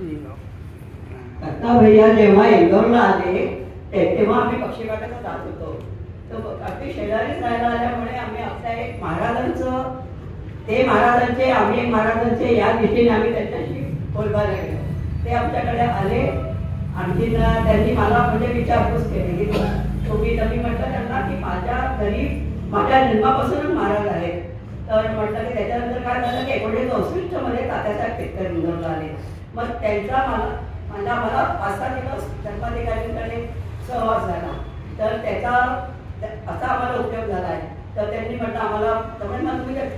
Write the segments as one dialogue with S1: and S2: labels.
S1: दत्ता भैया जेव्हा इंदोरला आले तेव्हा आम्ही पक्षीघाटाला जात होतो. तर अगदी शेजारीच राहायला आल्यामुळे आम्ही आपल्या एक महाराजांचं ते महाराजांचे आम्ही एक महाराजांचे या दिशेने आम्ही त्यांच्याशी बोलवायला गेलो. ते आमच्याकडे आले. आणखी त्यांनी मला म्हणजे विचारपूस केली. की तुम्ही तुम्ही म्हटलं त्यांना की माझ्या घरी माझ्या जन्मापासूनच महाराज आहेत. तर म्हटलं की त्याच्यानंतर काय झालं की एकोणीसशे चौसष्टमध्ये तात्यासाहेब केतकर इंदोरला आले. मग त्यांचा मला मला मला पाच सहा दिवस धर्माधिकाऱ्यांकडे सहवास झाला. तर त्याचा असा आम्हाला उपयोग झाला आहे. तर त्यांनी म्हटलं आम्हाला त्यामुळे मग तुम्ही त्या-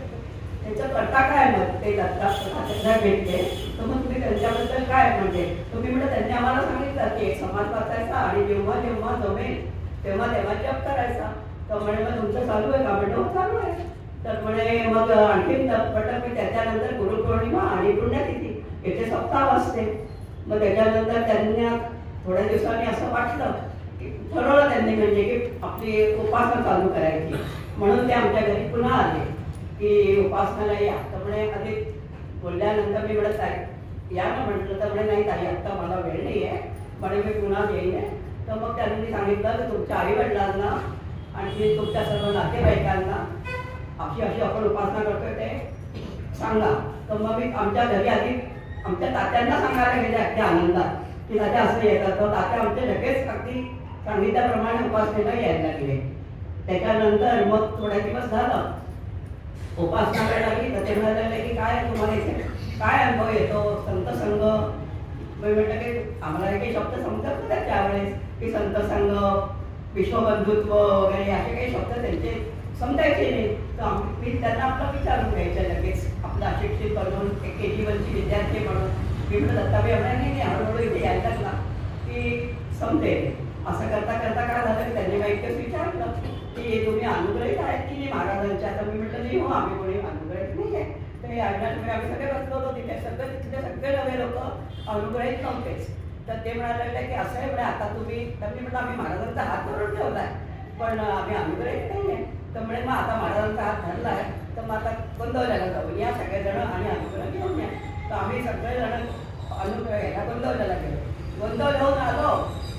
S1: त्यांचं करता काय मग? ते दत्ता भेटते. तर मग तुम्ही त्यांच्याबद्दल काय म्हणजे? तुम्ही म्हटलं त्यांनी आम्हाला सांगितलं की एक समाज वाचायचा आणि जेव्हा जेव्हा जमेल तेव्हा तेव्हा जप करायचा. तर म्हणे मग तुमचं चालू आहे का? म्हणलं हो, चालू आहे. तर म्हणे मग आणखीन पटक मी त्याच्यानंतर गुरुपौर्णिमा आणि पुण्यतिथी याचे सप्ताह वाचते मग त्याच्यानंतर त्यांनी थोड्या दिवसांनी असं वाटलं की ठरवलं त्यांनी म्हणजे की आपली उपासना चालू करायची. म्हणून ते आमच्या घरी पुन्हा आले की उपासनाला या. तर म्हणे आधी बोलल्यानंतर मी म्हणत आहे या ना म्हटलं. तर म्हणे नाही ताई आत्ता मला वेळ नाही आहे म्हणे मी पुन्हा येईन आहे तर मग त्यांनी सांगितलं की तुमच्या आई वडिलांना आणखी तुमच्या सर्व नातेवाईकांना अशी अशी आपण उपासना करतोय ते सांगा. तर मग मी आमच्या घरी आधी आमच्या तात्यांना सांगायला गेले अगदी आनंदात की तात्या असं येतात. तर तात्या आमचे लगेच अगदी सांगितल्याप्रमाणे उपासनेला यायला लागले. त्याच्यानंतर मग थोड्या दिवस झालं उपासना करायला लागली तर ते म्हणाले की काय तुम्हाला इथे काय अनुभव येतो? संत संघ. मी म्हटलं की आम्हाला काही शब्द समजत होते त्यावेळेस की संत संघ विश्वबंधुत्व वगैरे असे काही शब्द त्यांचे समजायचे नाही. तर आम्ही मी त्यांना आपलं विचारून घ्यायचं लगेच. आपलं अशिक्षित बनवून एक के जी वनची विद्यार्थी म्हणून मी म्हटलं दत्ताबाई मी नाही नाही हळूहळू इथे यायलाच ना की समजेल. असं करता करता काय झालं की त्यांनी मला एकच विचारलं. की तुम्ही अनुग्रहित आहेत की नाही महाराजांच्या आता मी म्हटलं नाही हो आम्ही कोणी अनुग्रहित नाही आहे. तर आम्ही आम्ही सगळे बसलो होतो. तिथे सगळे तिथे सगळे नवे लोक अनुग्रहित नव्हतेच. तर ते म्हणायला लागले की असं आहे म्हणजे आता तुम्ही तर मी म्हटलं आम्ही महाराजांचा हात करून ठेवला आहे पण आम्ही अनुग्रहित नाही आहे. तर म्हणे मग आता महाराजांचा हात धरला आहे तर मग आता गोंदवल्याला जाऊ. या सगळेजण आणि अनुग्रह घेऊन या. तर आम्ही सगळेजण अनुग्रह याला गोंदवल्याला गेलो. गोंदवल्याहून आलो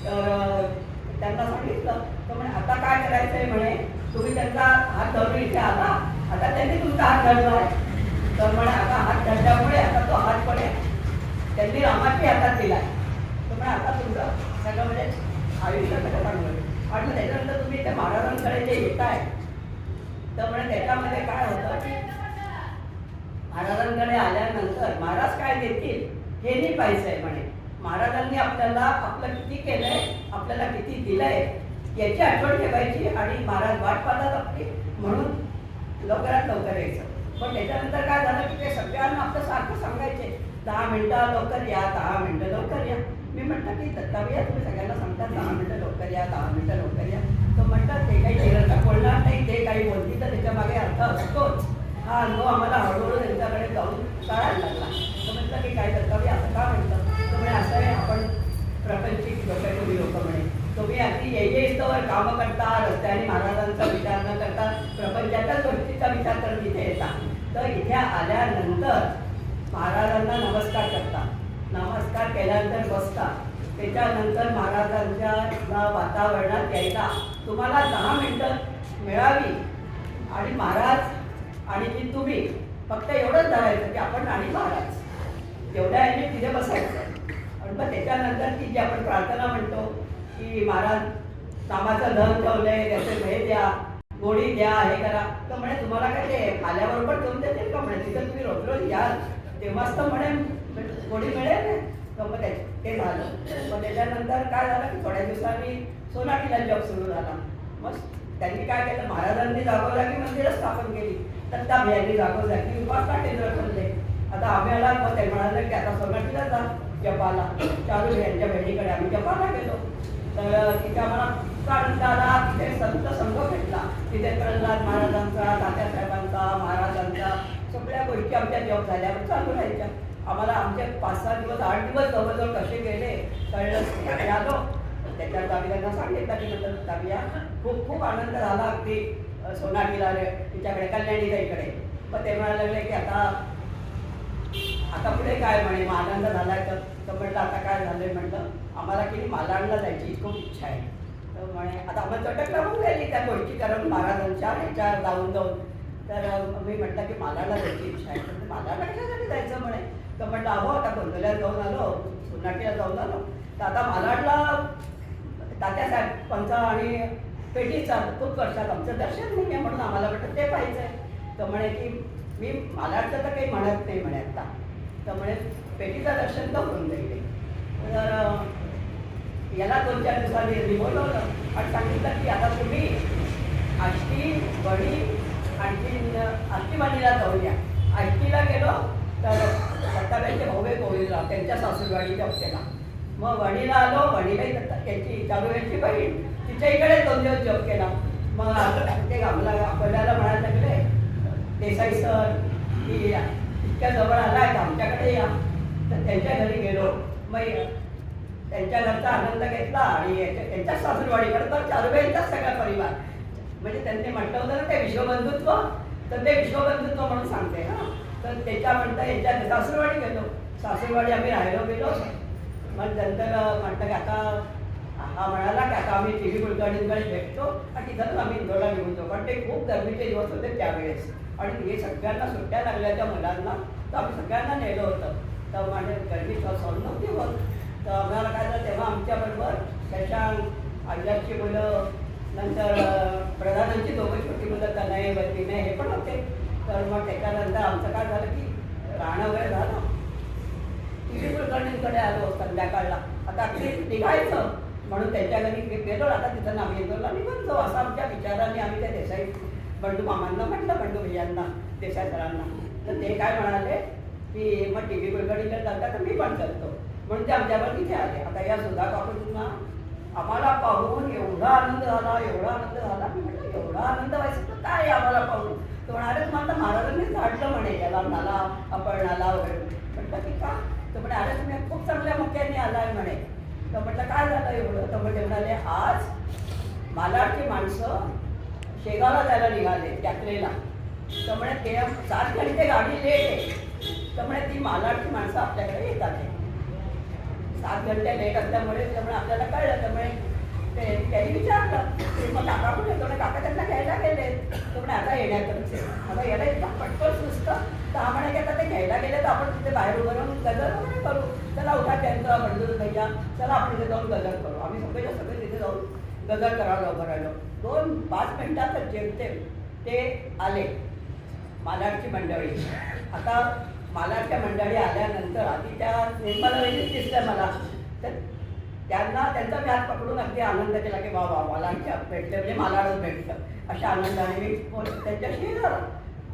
S1: तर त्यांना सांगितलं तर म्हणे आता काय करायचं आहे म्हणे? तुम्ही त्यांचा हात धरून इथे आला. आता त्यांनी तुमचा हात धरला आहे. तर म्हणे आता हात धरल्यामुळे आता तो हात पडे त्यांनी रामाची हातात दिलाय तर म्हणे आता तुमचं सगळं म्हणजे आयुष्य सगळं चांगलं आणि त्याच्यानंतर तुम्ही त्या महाराजांकडे जे येत आहे तर म्हणे त्याच्यामध्ये काय होतं? महाराजांकडे आल्यानंतर महाराज काय देतील? हे नाही पाहिजे म्हणे. महाराजांनी आपल्याला आपलं किती केलंय? आपल्याला किती दिलंय? याची आठवण ठेवायची आणि महाराज वाट पाहतात आपली. म्हणून लवकरात लवकर यायचं. पण त्याच्यानंतर काय झालं की ते सगळ्यांना आपलं सारखं सांगायचे. दहा मिनिटं लवकर या दहा मिनिटं लवकर या. मी म्हटलं की जाऊया तुम्ही सगळ्यांना सांगतात दहा मिनिटं लवकर या दहा मिनिटं लवकर या तर म्हणतात ते काही केलं का बोलणार नाही ते काही बोलती तर त्याच्यामागे अर्थ असतोच. हा अनुभव आम्हाला हळूहळू त्यांच्याकडे जाऊन कळायला लागला. तर म्हटलं की काय दत्तावी असं का म्हटलं तर म्हणे असं आहे आपण प्रपंचिक लोक आहे तुम्ही लोक म्हणे. तुम्ही अगदी ये कामं करता रस्त्याने महाराजांचा विचार न करता प्रपंचाच्याच गोष्टीचा विचार करत इथे येता. तर इथे आल्यानंतर महाराजांना नमस्कार करता. नमस्कार केल्यानंतर बसता. त्याच्यानंतर महाराजांच्या वातावरणात यायला. तुम्हाला दहा मिनिटं मिळावी आणि महाराज आणि ती तुम्ही फक्त एवढंच धरायचं की आपण आणि महाराज. एवढ्या याने तिथे बसायचं. आणि मग त्याच्यानंतर ती जी आपण प्रार्थना म्हणतो की महाराज नामाचं धन ठेवलंय त्याचे हे द्या गोडी द्या हे करा. तर म्हणे तुम्हाला काय ते आल्याबरोबर ठेवून देतील का? म्हणे तिथं तुम्ही रोज रोज याल तेव्हाच तर म्हणे गोडी मिळेल ना. मग ते ते झालं. मग त्याच्यानंतर काय झालं की थोड्या दिवसांनी सोनाटीला जॉब सुरू झाला. मग त्यांनी काय केलं महाराजांनी जागोजागी मंदिरं स्थापन केली. दत्ताभियांनी जागोजागी उपासना केंद्र ठरले. आता आम्हाला मग ते म्हणाले की आता सोनाटीला जा जपाला. चालू यांच्या बहिणीकडे आम्ही जपाला गेलो. तर तिथे आम्हाला आनंद तिथे संत संघ भेटला. तिथे प्रल्हाद महाराजांचा तात्यासाहेबांचा महाराजांचा सगळ्या गोष्टी आमच्या जॉब झाल्यावर चालू राहायच्या. आम्हाला आमचे पाच सहा दिवस आठ दिवस जवळजवळ कसे गेले कळलं नाही. आलो त्याच्यात सांगितलं की नंतर दाबिया खूप खूप आनंद झाला अगदी. सोनाटीला तिच्याकडे कल्याणीच्या इकडे. मग ते म्हणायला लागले की आता आता पुढे काय म्हणे? आनंद झालाय तर तर म्हटलं आता काय झालंय म्हटलं? आम्हाला की मालांडला जायची खूप इच्छा आहे. तर म्हणे आता आम्हाला चटक लागून गेली त्या गोष्टी कारण महाराजांच्या ह्याच्या जाऊन जाऊन. तर मी म्हटलं की मालाला जायची इच्छा आहे. तर मालाला कशासाठी जायचं म्हणे? तर म्हटलं अहो आता गोंधळ्यात जाऊन आलो सोनाटीला जाऊन आलो. तर आता मालाडला तात्यासाहेब पंचा आणि पेटीचा खूप वर्षात आमचं दर्शन नाही आहे म्हणून आम्हाला वाटतं ते पाहिजे. आहे तर म्हणे की मी मालाडचं तर काही म्हणत नाही म्हणे आता. तर म्हणे पेटीचं दर्शन तर होऊन जाईल. तर याला दोन चार दिवसांनी यांनी बोलवलं आणि सांगितलं की आता तुम्ही आष्टी वडी आणखी जाऊन या. आष्टीला गेलो तर दत्ताबाईचे भावे गोविंदराव त्यांच्या सासूरवाडीच्या होत्याला. मग वणीला आलो वणीलाही दत्ता त्यांची बहीण तिच्या इकडे दोन दिवस जॉब केला. मग आता ते आम्हाला आपल्याला म्हणायला लागले देसाई सर की इतक्या जवळ आला आहे आमच्याकडे या. तर त्यांच्या घरी गेलो. मग त्यांच्या घरचा आनंद घेतला आणि त्यांच्या सासूरवाडीकडे तर चालूबाईंचाच सगळा परिवार. म्हणजे त्यांनी म्हटलं होतं ना ते विश्वबंधुत्व. तर ते विश्वबंधुत्व म्हणून सांगते ना तर त्याच्या म्हणता यांच्या सासूरवाडी गेलो. सासूरवाडी आम्ही राहिलो गेलो. मग नंतर म्हणतं की आता हा म्हणाला की आता आम्ही टी व्ही कुलकर्णींकडे भेटतो आणि तिथं आम्ही इंदोरला निघून जाऊ. पण ते खूप गरमीचे दिवस होते त्यावेळेस. आणि हे सगळ्यांना सुट्ट्या लागल्या त्या मुलांना. तर आम्ही सगळ्यांना नेलं होतं. तर माझ्या गरमी सॉल्व नव्हती होत. तर आम्हाला काय झालं तेव्हा आमच्याबरोबर शशांक आजारची मुलं नंतर प्रधानांची दोघं छोटी मुलं तनय विनय हे पण होते. तर मग त्याच्यानंतर आमचं काय झालं की राहणं वगैरे झालं. टी कुलकर्णींकडे आलो संध्याकाळला. आता ते निघायचं. म्हणून त्यांच्या घरी गेलो. आता तिथं आम्ही इंदोरला निघून जाऊ. असा आमच्या विचाराने आम्ही त्या देसाई बंडू मामांना म्हटलं बंडू भैयांना देसाई सरांना. तर ते काय म्हणाले की मग टी व्ही कुलकर्णीकडे जातात तर मी पण करतो म्हणून ते आमच्यावर तिथे आले. आता या सुधा काकूंना आम्हाला पाहून एवढा आनंद झाला एवढा आनंद झाला. मी म्हटलं एवढा आनंद व्हायचा तर काय आम्हाला पाहून? तो म्हणाले मला महाराजांनी झाडलं म्हणे. याला नाला आपण वगैरे. म्हटलं की का तर म्हणे अरे तुम्ही खूप चांगल्या मुख्याने आलाय म्हणे. तर म्हटलं काय झालं एवढं? तर म्हणजे म्हणाले आज मालाडची माणसं शेगावला जायला निघाले यात्रेला तर म्हणे ते सात घंटे गाडी लेट आहे. तर म्हणे ती मालाडची माणसं आपल्याकडे येतात. सात घंटे लेट असल्यामुळे त्यामुळे आपल्याला कळलं. त्यामुळे ते त्यांनी विचारलं. मग काका कुठे येतो काका त्यांना घ्यायला गेले. म्हणे आता येण्यातच आहे. आता याला इतकं पटकन सुचतं तर आम्हाला की आता ते घ्यायला गेले तर आपण तिथे बाहेर उभं राहून गजर वगैरे करू. चला उठा त्यांचं बंडू भैया. चला आपण तिथे जाऊन गजर करू. आम्ही सगळे सगळे तिथे जाऊन गजर करायला उभं राहिलो. दोन पाच मिनिटातच जेमतेम ते आले. मालाडची मंडळी. आता मालाडच्या मंडळी आल्यानंतर आधी त्या निर्मला वहिनीच दिसल्या मला. त्यांना त्यांचा मी हात पकडून अगदी आनंद केला की बाबा मालाडच्या भेटले म्हणजे मालाडच भेटलं. अशा आनंदाने मी त्यांच्याशी झालं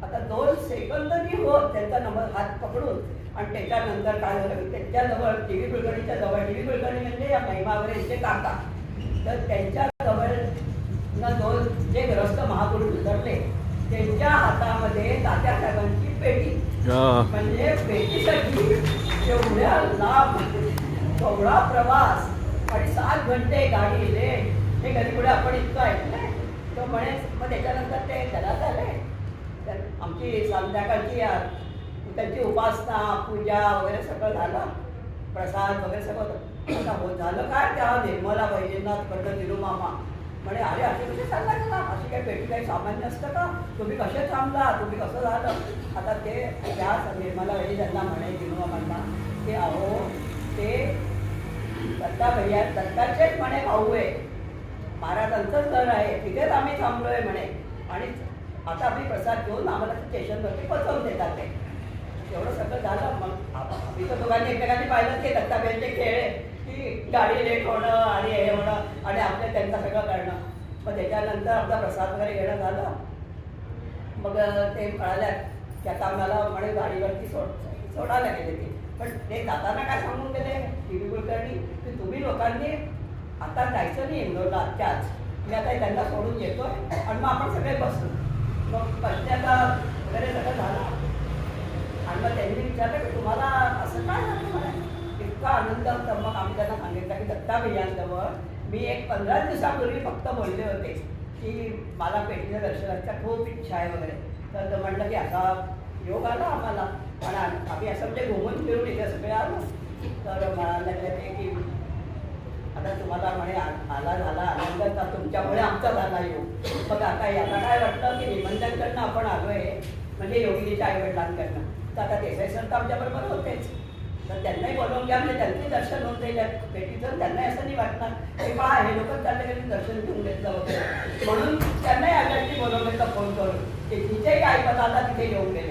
S1: आता दोन सेकंदनी होत त्यांचा नंबर हात पकडून. आणि त्याच्यानंतर काय झालं की त्यांच्याजवळ टी व्ही कुलकर्णीच्या जवळ टी व्ही कुलकर्णी म्हणजे या महिमावर यांचे काका. तर त्यांच्या जवळ न दोन जे ग्रस्त महापुरुष उतरले त्यांच्या हातामध्ये तात्यासाहेबांची पेटी.
S2: हा.
S1: म्हणजे पेटीसाठी एवढ्या लांब एवढा प्रवास म्हणते गाडी रे हे कधी पुढे आपण इतकं ऐकलंय. तो म्हणे मग त्याच्यानंतर ते घरात आले तर आमची संध्याकाळची त्यांची उपासना पूजा वगैरे सगळं झालं. प्रसाद वगैरे सगळं आता हो झालं काय? त्या निर्मला वैजनाथ कडलं निरुमामा म्हणे अरे असे कसे चालला गेला अशी काही पेटी काही सामान्य असतं का? तुम्ही कसे थांबला? तुम्ही कसं झालं? आता ते त्या निर्मला वैजी त्यांना म्हणे निरुमामांना की अहो ते दत्ता भैया दत्ताचेच म्हणे भाऊ आहे महाराजांचंच घर आहे तिथेच आम्ही थांबलोय म्हणे. आणि आता आम्ही प्रसाद घेऊन आम्हाला स्टेशनवरती पोचवून देतात ते. एवढं सगळं झालं मग आम्ही तर दोघांनी एकमेकांनी पाहिलं की दत्ताबाईंचे खेळ की गाडी लेट होणं आणि हे होणं आणि आपल्या त्यांचं सगळं करणं. मग त्याच्यानंतर आमचा प्रसाद वगैरे घेणं झालं. मग ते म्हणाल्या की आता आम्हाला म्हणे गाडीवरती सोड सोडायला गेले ते. पण ते जाताना काय सांगून गेले? टी व्ही कुलकर्णी की तुम्ही लोकांनी आता जायचं नाही इंदोरला आत्ताच मी आता त्यांना सोडून येतो आणि मग आपण सगळे बसू. मग पश्चाता वगैरे सगळं झालं. आणि मग त्यांनी विचारलं की तुम्हाला असं काय झालं मला इतका आनंद होता. मग आम्ही त्यांना सांगितलं की दत्ता भैयांजवळ मी एक पंधरा दिवसापूर्वी फक्त बोलले होते की मला पेटीच्या दर्शनाच्या खूप इच्छा आहे वगैरे. तर म्हणलं म्हटलं की आता योग आला आम्हाला. पण आम्ही असं म्हणजे घुमून फिरून इथे सगळे आलो. तर म्हणायला लागले ते की आता तुम्हाला म्हणे आला झाला आनंद का तुमच्यामुळे आमचा झाला योग मग आता याला काय वाटतं की निबंधनकडनं आपण आलोय म्हणजे योगिनीच्या आईवडिलांकडनं. तर आता देसाई सर तर आमच्याबरोबर होतेच. तर त्यांनाही बोलवून घ्या म्हणजे त्यांचे दर्शन होऊन जाईल. भेटीचं त्यांनाही असं नाही वाटणार. की पहा हे लोक त्यांना दर्शन घेऊन घेतलं वगैरे म्हणून त्यांनाही आगाशी बोलवण्याचा फोन करून की तिथेही आई आला तिथे येऊन गेले.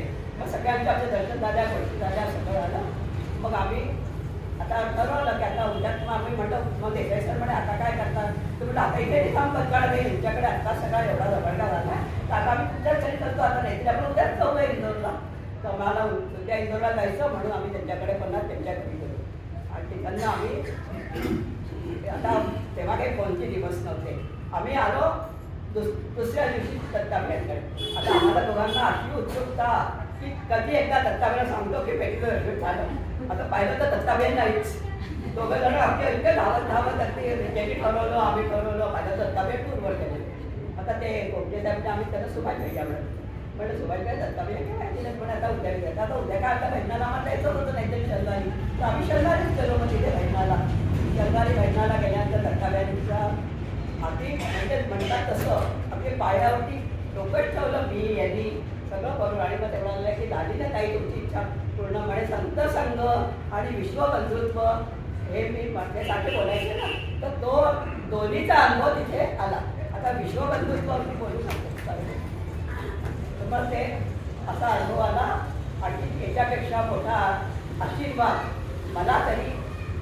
S1: सगळ्यांचं आमचे दर्शन झाल्या गोष्टी झाल्या सगळं झालं मग आम्ही आता ठरवलं की आता उद्यात मग आम्ही म्हणतो मग देसाई सर म्हणे आता काय करतात? तुम्ही आता इथे काम करता नाही तुमच्याकडे आता सगळा एवढा झगडा झाला तर आता आम्ही तुमच्या घरी करतो आता नाही तर आपण उद्याच जाऊया इंदोरला. तर मला उद्या इंदोरला जायचं म्हणून आम्ही त्यांच्याकडे पन्नास त्यांच्या घरी गेलो. आणि तिकडनं आम्ही आता तेव्हा काही कोणते दिवस नव्हते. आम्ही आलो दुस दुसऱ्या दिवशी दत्तात्रयाकडे आता आम्हाला दोघांना अशी उत्सुकता की कधी एकदा दत्ताबाईला सांगतो की पेटीचं दर्शन झालं. आता पाहिलं तर दत्ताबाई नाहीच. दोघं जण आमच्या इतके धावत धावत अगदी त्यांनी ठरवलं आम्ही ठरवलं पाहिलं दत्ताबाई टूरवर गेले आता ते कोणते साहेब म्हणजे आम्ही त्याला सुभाष भाई म्हणत म्हणजे सुभाष भाई दत्ताबाई काय माहिती नाही पण आता उद्या गेले आता उद्या काय आता बहिणाला आम्हाला जायचं होतं नाही तरी शनिवारी. तर आम्ही शनिवारीच गेलो मग तिथे बहिणाला शनिवारी बहिणाला गेल्यानंतर दत्तात्रयांचा अगदी म्हणजे म्हणतात तसं अगदी पायावरती डोकं ठेवलं मी यांनी. सगळं करून आणि मग ते म्हणाले की दादीनं काही तुमची इच्छा पूर्ण म्हणे संत संघ आणि विश्वबंधुत्व. हे मी म्हणण्यासाठी बोलायचे ना तर तो दोन्हीचा अनुभव तिथे आला. आता विश्वबंधुत्व मी बोलू शकतो. तर मग ते असा अनुभव आला आणि याच्यापेक्षा मोठा आशीर्वाद मला तरी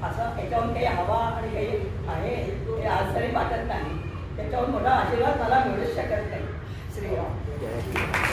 S1: असं याच्याहून काही हवा आणि काही आहे हे आज तरी वाटत नाही. त्याच्याहून मोठा आशीर्वाद मला मिळूच शकत नाही. श्रीराम.